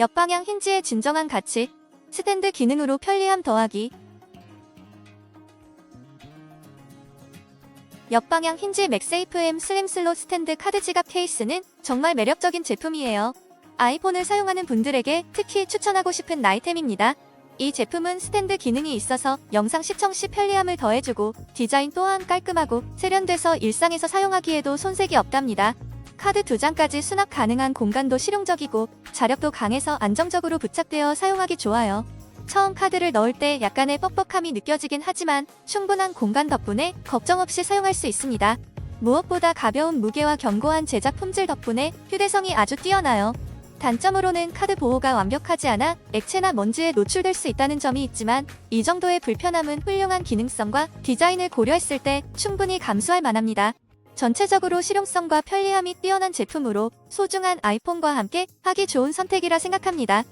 옆방향 힌지의 진정한 가치. 스탠드 기능으로 편리함 더하기. 옆방향 힌지 맥세이프 M 슬림 슬롯 스탠드 카드 지갑 케이스는 정말 매력적인 제품이에요. 아이폰을 사용하는 분들에게 특히 추천하고 싶은 아이템입니다. 이 제품은 스탠드 기능이 있어서 영상 시청 시 편리함을 더해주고 디자인 또한 깔끔하고 세련돼서 일상에서 사용하기에도 손색이 없답니다. 카드 두 장까지 수납 가능한 공간도 실용적이고 자력도 강해서 안정적으로 부착되어 사용하기 좋아요. 처음 카드를 넣을 때 약간의 뻑뻑함이 느껴지긴 하지만 충분한 공간 덕분에 걱정 없이 사용할 수 있습니다. 무엇보다 가벼운 무게와 견고한 제작 품질 덕분에 휴대성이 아주 뛰어나요. 단점으로는 카드 보호가 완벽하지 않아 액체나 먼지에 노출될 수 있다는 점이 있지만 이 정도의 불편함은 훌륭한 기능성과 디자인을 고려했을 때 충분히 감수할 만합니다. 전체적으로 실용성과 편리함이 뛰어난 제품으로 소중한 아이폰과 함께 하기 좋은 선택이라 생각합니다.